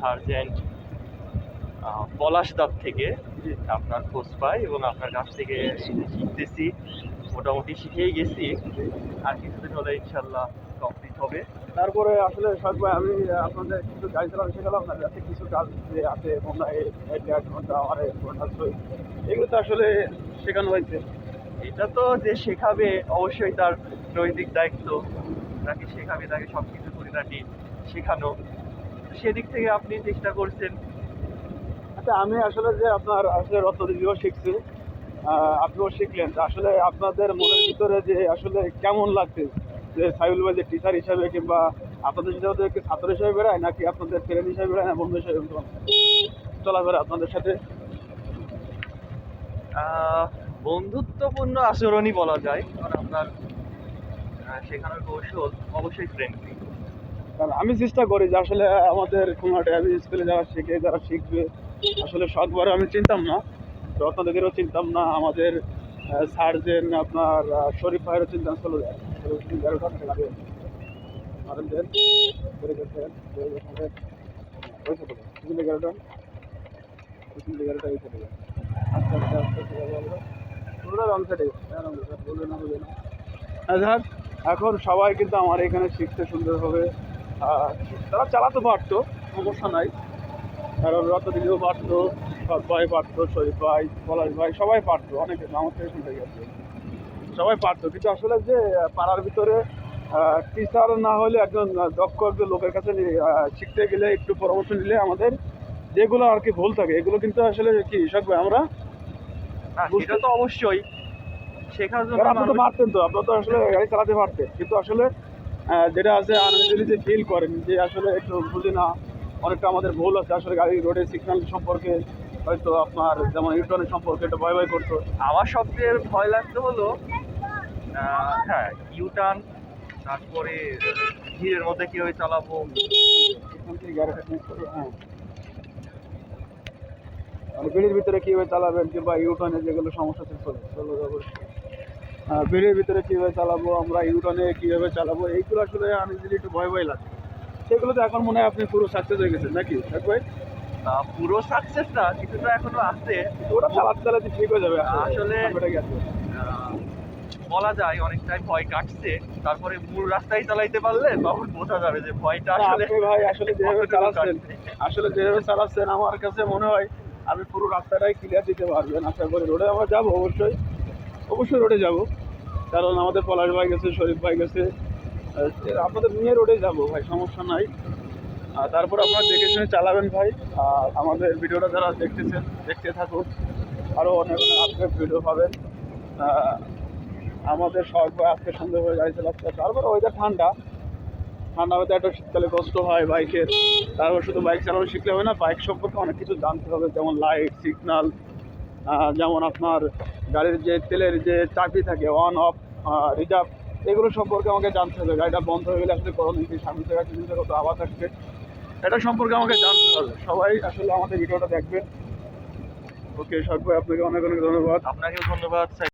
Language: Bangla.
সার্জেন্ট পলাশ দাব থেকে আপনার খোঁজ পাই এবং আপনার কাছ থেকে শিখতেছি। মোটামুটি শিখেই গেছি। আর কিছুদিন হলে ইনশাল্লাহ কমপ্লিট হবে। তারপরে আসলে সব আমি আপনাদের কিছু গাড়ি চালানো শেখালাম না যাতে কিছু কাজ যে আছে মনে হয় এক দেড় ঘণ্টা এক ঘণ্টা এগুলো তো আসলে শেখানো হয়েছে। এটা তো যে শেখাবে অবশ্যই তার নৈতিক দায়িত্ব। তাকে শেখাবে তাকে সব কিছু খুঁটিনাটি শেখানো। সেদিক থেকে আপনি চেষ্টা করছেন? আচ্ছা আমি আসলে যে আপনার আসলে রত্নদিদিও শিখছি আপনিও শিখলেন। আসলে আপনাদের মনের ভিতরে যে আসলে কেমন লাগছে? যে সাইবুল ভাই যে টিচার হিসাবে কিংবা আপনাদের সাথে ছাত্র হিসাবে বেড়ায় নাকি আপনাদের ফ্রেন্ড হিসাবে বেড়ায় না বন্ধু হিসাবে চলাফেরা আপনাদের সাথে। বন্ধুত্বপূর্ণ আচরণই বলা যায় কারণ আপনার শেখানোর কৌশল অবশ্যই ফ্রেন্ডলি কারণ আমি চেষ্টা করি যে আসলে আমাদের খুলনাটে আমি স্কুলে যারা শিখে, যারা শিখবে, আসলে সববারে আমি চিনতাম না। রত্নদেরও চিনতাম না, আমাদের সার্জেন আপনার শরীফ ভাইয়েরও চিনতাম চলে যায় এগারোটা লাগে মারেন দেন বেড়ে গেছে বেড়ে গেছে হয়েছে তো তিন এগারোটা তিন এগারোটা হয়েছে তো আস্তে আস্তে আস্তে আস্তে যাব আমরা পুরো রং সাইডে বলবে না বলবে না। আচ্ছা এখন সবাই কিন্তু আমার এখানে শিখতে সুন্দরভাবে আর তারা চালাতে পারতো সমস্যা নাই। কারণ রত দিলেও পারতো সৎ ভাই পারতো শরীফ ভাই পলাশ ভাই সবাই পারতো অনেকে আমার থেকে শুনতে গেছে। সবাই পারতো কিন্তু আসলে যে পাড়ার ভিতরে টিচার না হলে একজন দক্ষ একজন লোকের কাছে শিখতে গেলে একটু পরামর্শ নিলে আমাদের যেগুলো আর কি ভুল থাকে এগুলো কিন্তু আসলে কি শিখবে আমরা সেটা তো অবশ্যই। শেখার জন্য আপনি তো পারতেন তো আপনার তো আসলে গাড়ি চালাতে পারতেন। কিন্তু আসলে যেটা আছে আনন্দলি যে ফিল করেন যে আসলে একটু বুঝি না অনেকটা আমাদের ভুল আছে আসলে গাড়ি রোডের সিগন্যাল সম্পর্কে হয়তো আপনার যেমন ইউটনের সম্পর্কে একটু ভয় ভয় করতো। আমার সবচেয়ে ভয় লাগতো হলো হ্যাঁ ইউটার্ন তারপরে ভিড়ের মধ্যে কীভাবে চালাবো? হ্যাঁ। মানে বিড়ির ভিতরে কীভাবে চালাবেন কিংবা ইউটনে যেগুলো সমস্যা ছিল চলো যাব হ্যাঁ বিড়ির ভিতরে কীভাবে চালাবো আমরা ইউটনে কীভাবে চালাবো এইগুলো আসলে আনইজিলি একটু ভয় ভয় লাগে। সেগুলো তো এখন মনে হয় আপনি পুরো সাকসেস হয়ে গেছেন নাকি? এক ভাই? পুরো সাকসেস না কিছুটা এখনও আছে। ওটা চালাতে চালাতে ঠিক হয়ে যাবে আসলে- বলা যায় অনেকটাই ভয় কাটছে। তারপরে মূল রাস্তায় চালাইতে পারলে তখন বোঝা যাবে যে ভয়টা আসলে ভাই আসলে যেভাবে চালাচ্ছেন আসলে যেভাবে চালাচ্ছেন আমার কাছে মনে হয় আমি পুরো রাস্তাটাই ক্লিয়ার দিতে পারবেন আশা করি। রোডে আমরা যাব অবশ্যই। অবশ্যই রোডে যাব। কারণ আমাদের পলাশ ভাই গেছে, শরীফ ভাই গেছে। আপনাদের নিয়ে রোডে যাব ভাই, সমস্যা নাই। তারপর আপনারা দেখে শুনে চালাবেন ভাই। আর আমাদের ভিডিওটা যারা দেখতেছেন, দেখতে থাকুন। আরও অনেক অনেক আপডেট ভিডিও পাবেন। আমাদের ভাই আজকে সুন্দর হয়ে গাড়ি চালাচ্ছে তারপরে ওইটা ঠান্ডা। ঠান্ডা হতে একটা শীতকালে কষ্ট হয় বাইকের। তারপর শুধু বাইক চালানো শিখলে হবে না, বাইক সম্পর্কে অনেক কিছু জানতে হবে। যেমন লাইট সিগনাল যেমন আপনার গাড়ির যে তেলের যে চাবি থাকে অন অফ রিজার্ভ এগুলো সম্পর্কে আমাকে জানতে হবে। গাড়িটা বন্ধ হয়ে গেলে আসলে করণীয় কি সামনে থেকে একটা কত আওয়াজ থাকবে। এটা সম্পর্কে আমাকে জানতে হবে। সবাই আসলে আমাদের ভিডিওটা দেখবেন। ওকে সব আপনাকে অনেক অনেক ধন্যবাদ। আপনাকেও ধন্যবাদ।